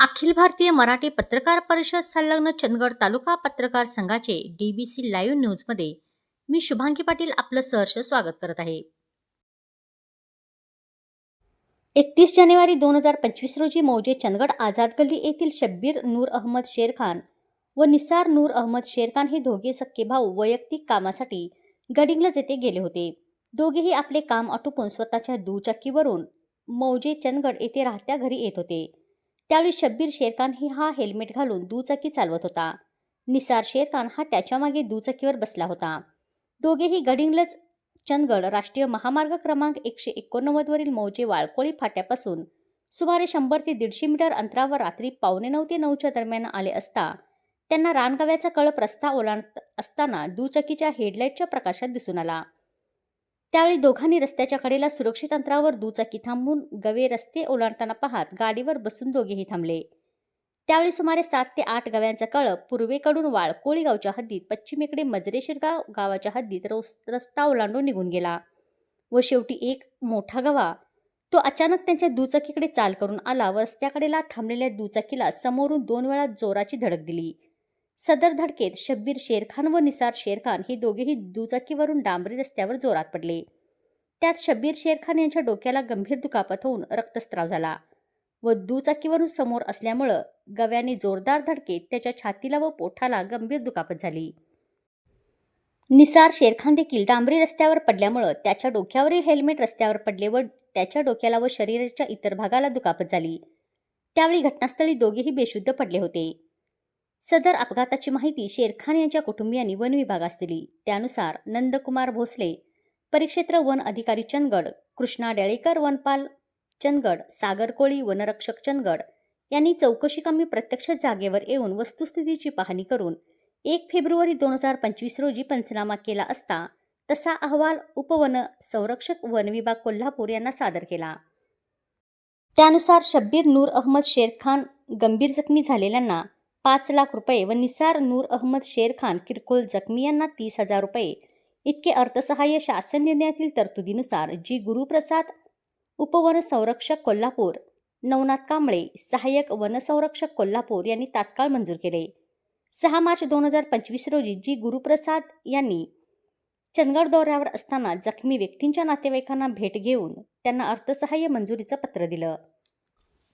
अखिल भारतीय मराठी पत्रकार परिषद संलग्न चंदगड तालुका पत्रकार संघाचे डीबीसी लाईव्ह न्यूजमध्ये मी शुभांगी पाटील आपलं सहर्ष स्वागत करत आहे. एकतीस जानेवारी दोन हजार पंचवीस रोजी मौजे चंदगड आझाद गल्ली येथील शब्बीर नूर अहमद शेर खान व निसार नूर अहमद शेर खान हे दोघे सक्के भाऊ वैयक्तिक कामासाठी गडिंग्लज येथे गेले होते. दोघेही आपले काम आटोपून स्वतःच्या दुचाकीवरून मौजे चंदगड येथे राहत्या घरी येत होते. त्यावेळी शब्बीर शेरखान हे हा हेल्मेट घालून दुचाकी चालवत होता. निसार शेरखान हा त्याच्यामागे दुचाकीवर बसला होता. दोघेही गडिंगलज चंदगड राष्ट्रीय महामार्ग क्रमांक एकशे एकोणनव्वदवरील मौजे वाळकोळी फाट्यापासून सुमारे शंभर ते दीडशे मीटर अंतरावर रात्री पावणे नऊ ते नऊच्या दरम्यान आले असता त्यांना रानगाव्याचा कळप रस्ता ओलांडत असताना दुचाकीच्या हेडलाईटच्या प्रकाशात दिसून आला. त्यावेळी दोघांनी रस्त्याच्या कडेला सुरक्षित अंतरावर दुचाकी थांबून गवे रस्ते ओलांडताना पाहत गाडीवर बसून दोघेही थांबले. त्यावेळी सुमारे सात ते आठ गव्यांचा कळप पूर्वेकडून वाळकोळी गावच्या हद्दीत पश्चिमेकडे मजरेशीर गाव गावाच्या हद्दीत रोस रस्ता ओलांडून निघून गेला व शेवटी एक मोठा गवा. तो अचानक त्यांच्या दुचाकीकडे चाल करून आला व रस्त्याकडेला थांबलेल्या दुचाकीला समोरून दोन वेळा जोराची धडक दिली. सदर धडकेत शब्बीर शेरखान व निसार शेरखान हे दोघेही दुचाकीवरून डांबरी रस्त्यावर जोरात पडले. त्यात शब्बीर शेरखान यांच्या डोक्याला गंभीर दुखापत होऊन रक्तस्राव झाला व दुचाकीवरून समोर असल्यामुळं गव्याने जोरदार धडकेत त्याच्या छातीला व पोठाला गंभीर दुखापत झाली. निसार शेरखान देखील डांबरी रस्त्यावर पडल्यामुळं त्याच्या डोक्यावरील हेल्मेट रस्त्यावर पडले व त्याच्या डोक्याला व शरीराच्या इतर भागाला दुखापत झाली. त्यावेळी घटनास्थळी दोघेही बेशुद्ध पडले होते. सदर अपघाताची माहिती शेरखान यांच्या कुटुंबियांनी वन विभागास दिली. त्यानुसार नंदकुमार भोसले परिक्षेत्र वन अधिकारी चंदगड कृष्णा डेळेकर वनपाल चंदगड सागर कोळी वनरक्षक चंदगड यांनी चौकशीकामी प्रत्यक्ष जागेवर येऊन वस्तुस्थितीची पाहणी करून एक फेब्रुवारी दोन हजार पंचवीस रोजी पंचनामा केला असता तसा अहवाल उपवन संरक्षक वन विभाग कोल्हापूर यांना सादर केला. त्यानुसार शब्बीर नूर अहमद शेरखान गंभीर जखमी झालेल्यांना पाच लाख रुपये व निसार नूर अहमद शेर खान किरकोळ जखमी यांना तीस हजार रुपये. इतके अर्थसहाय्य शासन निर्णयातील तरतुदीनुसार जी गुरुप्रसाद उपवन संरक्षक कोल्हापूर नवनाथ कांबळे सहाय्यक वनसंरक्षक कोल्हापूर यांनी तात्काळ मंजूर केले. सहा मार्च दोन हजार पंचवीस रोजी जी गुरुप्रसाद यांनी चंदगड दौऱ्यावर असताना जखमी व्यक्तींच्या नातेवाईकांना भेट घेऊन त्यांना अर्थसहाय्य मंजुरीचं पत्र दिलं.